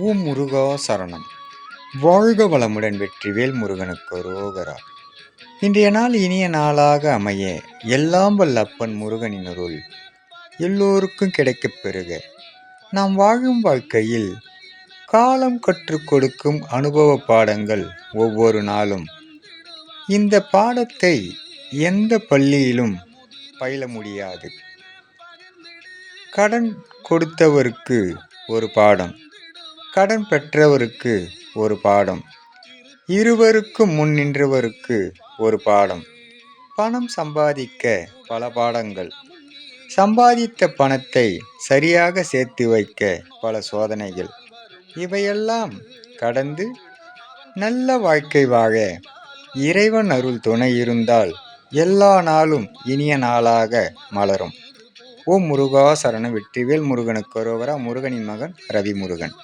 ஓம் முருகா சரணம். வாழ்க வளமுடன் வெற்றிவேல் முருகனுக்கு ரோகரா. இன்றைய நாள் இனிய நாளாக அமைய எல்லாம் வல்ல அப்பன் முருகனின் அருள் எல்லோருக்கும் கிடைக்கப் பெறுக. நாம் வாழும் வாழ்க்கையில் காலம் கற்றுக் கொடுக்கும் அனுபவ பாடங்கள் ஒவ்வொரு நாளும். இந்த பாடத்தை எந்த பள்ளியிலும் பயில முடியாது. கடன் கொடுத்தவருக்கு ஒரு பாடம். கடன் பெற்றவருக்கு ஒரு பாடம். இருவருக்கு முன் நின்றவருக்கு ஒரு பாடம். பணம் சம்பாதிக்க பல பாடங்கள். சம்பாதித்த பணத்தை சரியாக சேர்த்து வைக்க பல சோதனைகள். இவையெல்லாம் கடந்து நல்ல வாழ்க்கை வாழ இறைவன் அருள் துணை இருந்தால் எல்லா நாளும் இனிய நாளாக மலரும். ஓம் முருகா சரண வெற்றிவேல் முருகனுக்கு ஒருவரா முருகனின் மகன் ரவி முருகன்